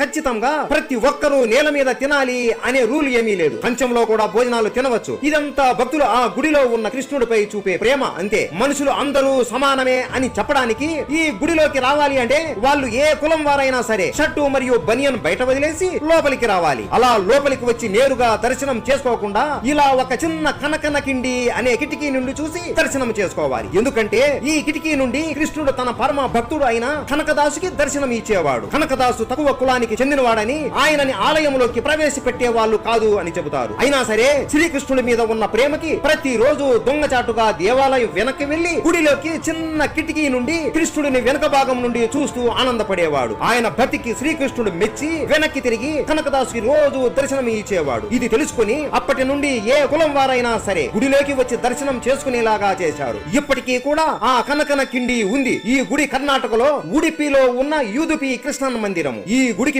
ఖచ్చితంగా ప్రతి ఒక్కరూ నేల మీద తినాలి అనే రూల్ ఏమీ లేదు. పంచంలో కూడా భోజనాలు తినవచ్చు. ఇదంతా భక్తులు ఆ గుడిలో ఉన్న కృష్ణుడిపై చూపే ప్రేమ అంతే. మనుషులు అందరూ సమానమే అని చెప్పడానికి ఈ గుడిలోకి రావాలి అంటే వాళ్ళు ఏ కులం వారైనా సరే షర్టు మరియు బనియన్ బయట వదిలేసి లోపలికి రావాలి. అలా లోపలికి వచ్చి నేరుగా దర్శనం చేసుకోకుండా ఇలా ఒక చిన్న కనకన కిండి అనే కిటికీ నుండి చూసి దర్శనం చేసుకోవాలి. ఎందుకంటే ఈ కిటికీ నుండి కృష్ణుడు తన పరమ భక్తుడు అయిన కనకదాసుకి దర్శనం ఇచ్చేవాడు. కనకదాసు తక్కువ కులానికి చెందినవాడని ఆయనని ఆలయంలోకి ప్రవేశపెట్టే వాళ్ళు కాదు అని చెబుతారు. అయినా సరే శ్రీకృష్ణుడి మీద ఉన్న ప్రేమకి ప్రతి రోజు దొంగచాటుగా దేవాలయం వెనక్కి వెళ్ళి గుడిలోకి చిన్న కిటికీ నుండి కృష్ణుడిని వెనక భాగం నుండి చూస్తూ ఆనందపడేవాడు. ఆయన భక్తికి శ్రీకృష్ణుడు మెచ్చి వెనక్కి తిరిగి కనకదాసుకి రోజు దర్శనం ఇచ్చేవాడు. ఇది తెలుసుకుని అప్పటి నుండి ఏ కులం వారైనా సరే గుడిలోకి వచ్చి దర్శనం చేసుకునేలాగా చేశారు. ఇప్పటికీ కూడా ఆ కనకన కిండి ఉంది. ఈ గుడి కర్ణాటకలో ఉడిపిలో ఉన్న యూదుపి కృష్ణన్ మందిరం ఈ గుడికి